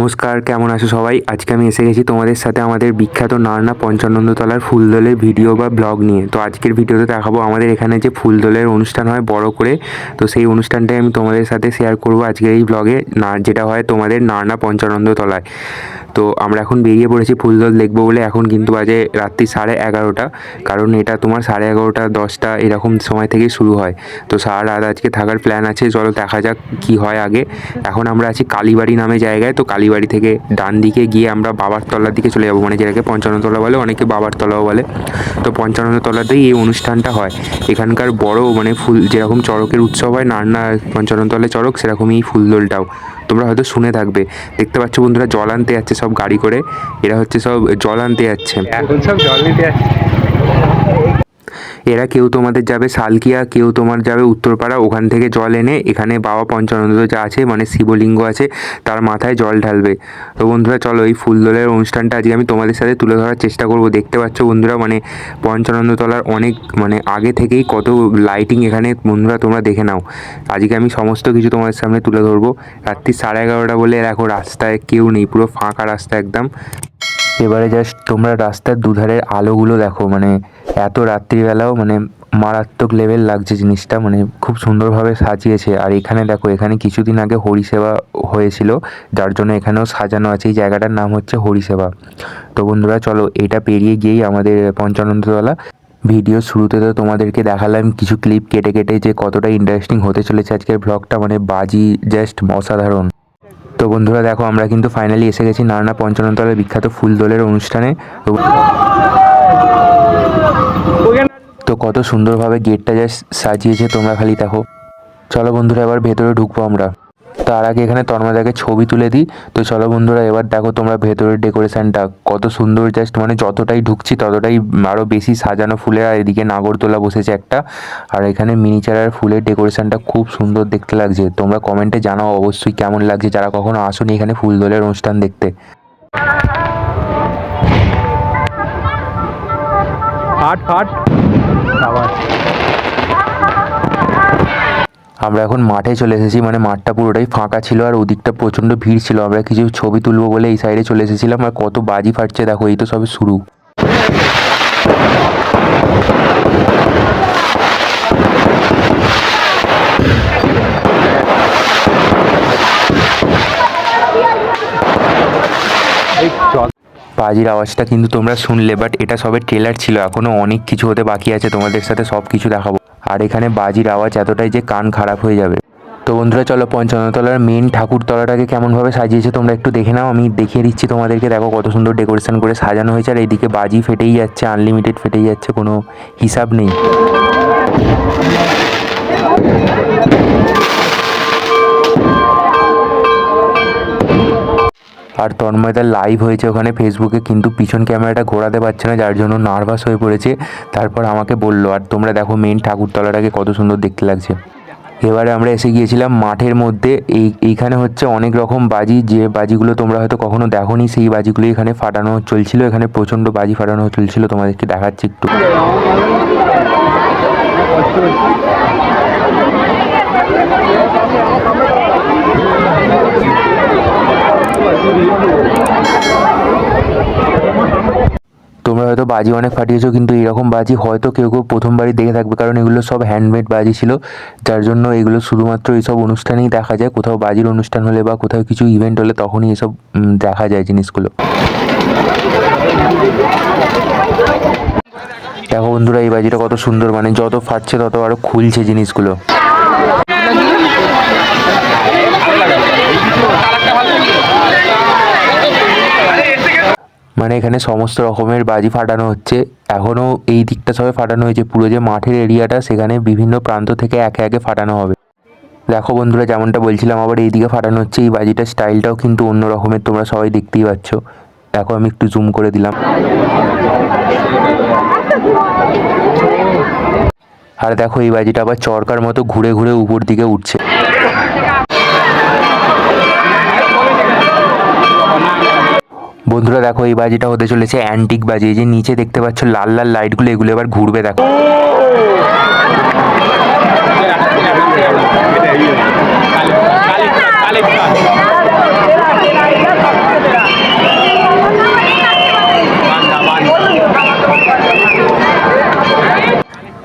নমস্কার, কেমন আছো সবাই? আজকে আমি এসে গেছি তোমাদের সাথে আমাদের বিখ্যাত নারনা পঞ্চানন্দতলার ফুলদোলের ভিডিও বা ব্লগ নিয়ে। তো আজকের ভিডিওতে দেখাবো আমাদের এখানে যে ফুলদোলের অনুষ্ঠান হয় বড় করে, তো সেই অনুষ্ঠানটাই আমি তোমাদের সাথে শেয়ার করব আজকের এই ব্লগে, না যেটা হয় তোমাদের নারনা পঞ্চানন্দতলায়। তো আমরা এখন বেরিয়ে পড়েছি ফুলদোল দেখব বলে। এখন কিন্তু বাজে রাত্রি সাড়ে এগারোটা। কারণ এটা তোমার সাড়ে এগারোটা, দশটা এরকম সময় থেকে শুরু হয়। তো সারা রাত আজকে থাকার প্ল্যান আছে। চলো দেখা যাক কি হয় আগে। এখন আমরা আছি কালীবাড়ি নামে জায়গায়। তো কালীবাড়ি থেকে ডান দিকে গিয়ে আমরা বাবার তলার দিকে চলে যাব। মানে যেটাকে পঞ্চান্নতলা বলে, অনেকে বাবার তলাও বলে। তো পঞ্চান্নতলাতেই এই অনুষ্ঠানটা হয়। এখানকার বড় মানে ফুল, যেরকম চড়কের উৎসব হয় নান্না পঞ্চান্নতলায় চড়ক, সেরকমই ফুলদোলটাও। তোমরা হয়তো শুনে থাকবে। দেখতে পাচ্ছ বন্ধুরা, জল আনতে যাচ্ছে সব গাড়ি করে। এরা হচ্ছে সব জল আনতে যাচ্ছে। এখন সব জল নিতে আসছে এরা কেউ তোমাদের যাবে সালকিয়া, কেউ তোমার যাবে উত্তরপাড়া, ওখান থেকে জল এনে এখানে বাবা পঞ্চানন্দ যা আছে মানে শিবলিঙ্গ আছে, তার মাথায় জল ঢালবে। তো বন্ধুরা, চলো এই ফুলদোলের অনুষ্ঠানটা আজকে আমি তোমাদের সাথে তুলে ধরার চেষ্টা করব। দেখতে পাচ্ছ বন্ধুরা মানে পঞ্চানন্দতলার অনেক মানে আগে থেকেই কত লাইটিং এখানে বন্ধুরা, তোমরা দেখে নাও। আজকে আমি সমস্ত কিছু তোমাদের সামনে তুলে ধরবো। রাত্রি সাড়ে এগারোটা বলে দেখো রাস্তায় কেউ নেই, পুরো ফাঁকা রাস্তা একদম। এবারে জাস্ট তোমরা রাস্তার দুধারের আলোগুলো দেখো মানে এত রাত্রিবেলাও মানে মারাত্মক লেভেল লাগছে জিনিসটা মানে খুব সুন্দরভাবে সাজিয়েছে। আর এখানে দেখো, এখানে কিছুদিন আগে হরিসেবা হয়েছিল, যার জন্য এখানেও সাজানো আছে। এই জায়গাটার নাম হচ্ছে হরিসেবা। তো বন্ধুরা, চলো এটা পেরিয়ে গিয়েই আমাদের পঞ্চানন্দতলা ভিডিও শুরুতে তো তোমাদেরকে দেখালাম কিছু ক্লিপ কেটে কেটে যে কতটা ইন্টারেস্টিং হতে চলেছে আজকের ব্লগটা মানে বাজি জাস্ট অসাধারণ। তো বন্ধুরা, দেখো, আমরা কিন্তু ফাইনালি এসে গেছি নানা পঞ্চাননতলার বিখ্যাত ফুলদোলের অনুষ্ঠানে। তো কত সুন্দরভাবে গেটটা জাস্ট সাজিয়েছে তোমরা খালি দেখো। চলো বন্ধুরা, এবার ভেতরে ঢুকবো আমরা। তার আগে এখানে তন্ময়দাকে ছবি তুলে দিই। তো চলো বন্ধুরা, এবার দেখো তোমরা ভেতরের ডেকোরেশনটা। কত সুন্দর জাস্ট মানে যতটাই ঢুকছি ততটাই আরও বেশি সাজানো ফুলের আর এদিকে নাগরদোলা বসেছে একটা। আর এখানে মিনিচার আর ফুলের ডেকোরেশনটা খুব সুন্দর দেখতে লাগছে। তোমরা কমেন্টে জানাও অবশ্যই কেমন লাগছে। যারা কখনো আসোনি এখানে ফুলদোলের অনুষ্ঠান দেখতে। ফাট ফাট আবার আমরা এখন মাঠে চলে এসেছি মানে মাঠটা পুরোটাই ফাঁকা ছিল আর ওদিকটা প্রচণ্ড ভিড় ছিল। আমরা কিছু ছবি তুলবো বলে এই সাইডে চলে এসেছিলাম আর কত বাজি ফাটছে, দেখো, এই তো সবে শুরু। বাজির আওয়াজটা কিন্তু তোমরা শুনলে বাট এটা সবে ট্রেলার ছিল এখনও অনেক কিছু হতে বাকি আছে, তোমাদের সাথে সব কিছু দেখাবো। আর এখানে বাজির আওয়াজ এতটাই যে কান খারাপ হয়ে যাবে। তো বন্ধুরা, চলো পঞ্চান্নতলার মেন ঠাকুরতলাটাকে কেমনভাবে সাজিয়েছে তোমরা একটু দেখে নাও। আমি দেখিয়ে দিচ্ছি তোমাদেরকে, দেখো কত সুন্দর ডেকোরেশন করে সাজানো হয়েছে, আর এইদিকে বাজি ফেটেই যাচ্ছে আনলিমিটেড ফেটেই যাচ্ছে, কোনো হিসাব নেই। আর তন্ময়দার লাইভ হয়েছে ওখানে ফেসবুকে কিন্তু পিছন ক্যামেরাটা ঘোরাতে পারছে না, যার জন্য নার্ভাস হয়ে পড়েছে। তারপর আমাকে বলল, আর তোমরা দেখো মেন ঠাকুরতলাটাকে কত সুন্দর দেখতে লাগছে। এবারে আমরা এসে গিয়েছিলাম মাঠের মধ্যে, এই, এইখানে হচ্ছে অনেক রকম বাজি, যে বাজিগুলো তোমরা হয়তো কখনো দেখোনি, সেই বাজিগুলো এখানে ফাটানো চলছিল, এখানে প্রচণ্ড বাজি ফাটানো চলছিল, তোমাদেরকে দেখাচ্ছি একটু তোমরা হয়তো বাজি অনেক ফাটিয়েছো, কিন্তু এরকম বাজি হয়তো কেউ কেউ প্রথমবারই দেখে থাকবে, কারণ এগুলো সব হ্যান্ডমেড বাজি ছিল। যার জন্য এগুলো শুধুমাত্র এইসব অনুষ্ঠানেই দেখা যায়। কোথাও বাজির অনুষ্ঠান হলে বা কোথাও কিছু ইভেন্ট হলে তখনই এসব দেখা যায় জিনিসগুলো। দেখো বন্ধুরা, এই বাজিটা কত সুন্দর মানে যত ফাটছে তত আরও খুলছে জিনিসগুলো। মানে এখানে সমস্ত রকমের বাজি ফাটানো হচ্ছে। এখনও এই দিকটা সবে ফাটানো হয়েছে। পুরো যে মাঠের এরিয়াটা, সেখানে বিভিন্ন প্রান্ত থেকে একে একে ফাটানো হবে। দেখো বন্ধুরা, যেমনটা বলছিলাম, আবার এইদিকে ফাটানো হচ্ছে। এই বাজিটার স্টাইলটাও কিন্তু অন্য রকমের। তোমরা সবাই দেখতেই পাচ্ছ। দেখো, আমি একটু জুম করে দিলাম। আর দেখো, এই বাজিটা আবার চরকার মতো ঘুরে ঘুরে উপর দিকে উঠছে। বন্ধুরা দেখো এই বাজিটা হতে চলেছে অ্যান্টিক বাজি এই যে নিচে দেখতে পাচ্ছ লাল লাল লাইটগুলো এগুলো এবার ঘুরবে দেখো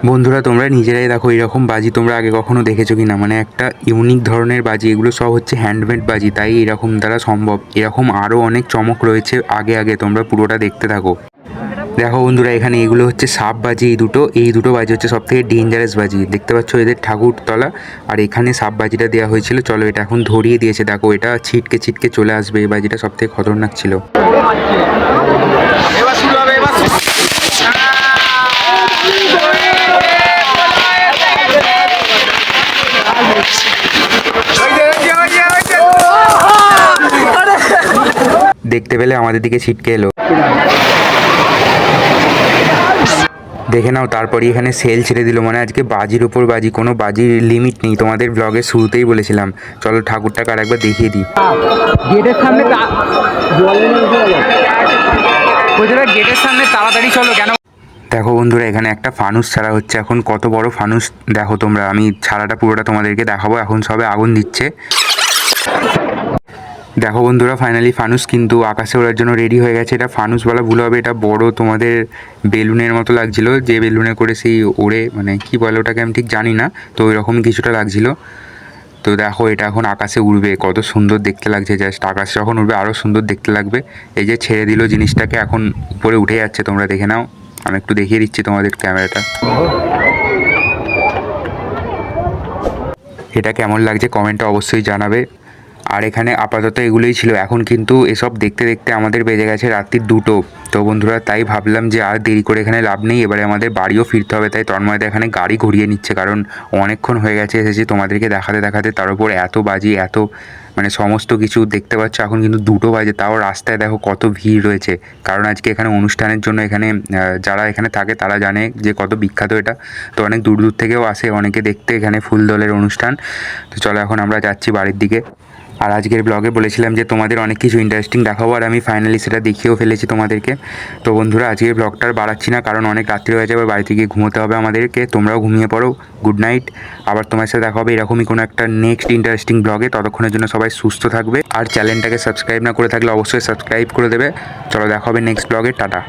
বন্ধুরা, তোমরা নিজেরাই দেখো এরকম বাজি তোমরা আগে কখনো দেখেছ কি না মানে একটা ইউনিক ধরনের বাজি, এগুলো সব হচ্ছে হ্যান্ডমেড বাজি, তাই এরকম দ্বারা সম্ভব। এরকম আরও অনেক চমক রয়েছে আগে আগে, তোমরা পুরোটা দেখতে থাকো। দেখো বন্ধুরা, এখানে এগুলো হচ্ছে সাপ বাজি, এই দুটো এই দুটো বাজি হচ্ছে সব থেকে ডেঞ্জারাস বাজি। দেখতে পাচ্ছ এদের ঠাকুরতলা, আর এখানে সাপ বাজিটা দেওয়া হয়েছিল। চলো এটা এখন ধরিয়ে দিয়েছে। দেখো, এটা ছিটকে ছিটকে চলে আসবে, এই বাজিটা সব থেকে খতরনাক ছিল। দেখতে পেলে আমাদের দিকে ছিটকে এলো। দেখে নাও তারপরে এখানে সেল ছেড়ে দিল। মানে আজকে বাজির উপর বাজি কোনো বাজির লিমিট নেই। তোমাদের ব্লগের শুরুতেই বলেছিলাম। চলো ঠাকুরটাকে আর একবার দেখিয়ে দিই। গেটের সামনে গেটের সামনে তাড়াতাড়ি চলো কেন? দেখো বন্ধুরা এখানে একটা ফানুস ছাড়া হচ্ছে। এখন কত বড় ফানুস দেখো তোমরা। আমি ছাড়াটা পুরোটা তোমাদেরকে দেখাবো। এখন সবে আগুন দিচ্ছে। দেখো বন্ধুরা ফাইনালি ফানুস কিন্তু আকাশে ওড়ার জন্য রেডি হয়ে গেছে। এটা ফানুস বলা ভুল হবে, এটা বড় তোমাদের বেলুনের মতো লাগছিল। যে বেলুনে করে সেই ওড়ে মানে কি বলে ওটাকে আমি ঠিক জানি না, তো ওইরকম কিছুটা লাগছিল। তো দেখো, এটা এখন আকাশে উড়বে, কত সুন্দর দেখতে লাগছে। জাস্ট আকাশে যখন উড়বে আরও সুন্দর দেখতে লাগবে। এই যে ছেড়ে দিল জিনিসটাকে, এখন উপরে উঠে যাচ্ছে, তোমরা দেখে নাও। আমি একটু দেখিয়ে দিচ্ছি তোমাদের ক্যামেরাটা। এটা কেমন লাগছে কমেন্টটা অবশ্যই জানাবে। আর এখানে আপাতত এগুলোই ছিল। এখন কিন্তু এসব দেখতে দেখতে আমাদের বেজে গেছে রাত্রির দুটো। তো বন্ধুরা, তাই ভাবলাম যে আর দেরি করে এখানে লাভ নেই। এবারে আমাদের বাড়িও ফিরতে হবে, তাই তন্ময়দা এখানে গাড়ি ঘুরিয়ে নিচ্ছে। কারণ অনেকক্ষণ হয়ে গেছে, এসেছি তোমাদেরকে দেখাতে দেখাতে। তার উপর এত বাজি, এত মানে সমস্ত কিছু দেখতে পাচ্ছ, এখন কিন্তু দুটো বাজে। তাও রাস্তায় দেখো কত ভিড় রয়েছে। কারণ আজকে এখানে অনুষ্ঠানের জন্য এখানে যারা এখানে থাকে, তারা জানে যে কত বিখ্যাত এটা। তো অনেক দূর দূর থেকেও আসে, অনেকে দেখতে এখানে ফুলদলের অনুষ্ঠান। তো চলো এখন আমরা যাচ্ছি বাড়ির দিকে। আর আজকের ব্লগে বলেছিলাম যে তোমাদের অনেক কিছু ইন্টারেস্টিং দেখাবো আর আমি ফাইনালি সেটা দেখিয়েও ফেলেছি তোমাদেরকে। তো বন্ধুরা, আজকের ব্লগটা বাড়াচ্ছি না, কারণ অনেক রাত্রি হয়ে যাবে বাড়িতে গিয়ে ঘুমোতে হবে আমাদেরকে। তোমরাও ঘুমিয়ে পড়ো গুড নাইট আবার তোমার সাথে দেখা হবে এরকমই কোনো একটা নেক্সট ইন্টারেস্টিং ব্লগে ততক্ষণের জন্য সবাই সুস্থ থাকবে। আর চ্যানেলটাকে সাবস্ক্রাইব না করে থাকলে অবশ্যই সাবস্ক্রাইব করে দেবে। চলো দেখা হবে নেক্সট ব্লগে টাটা।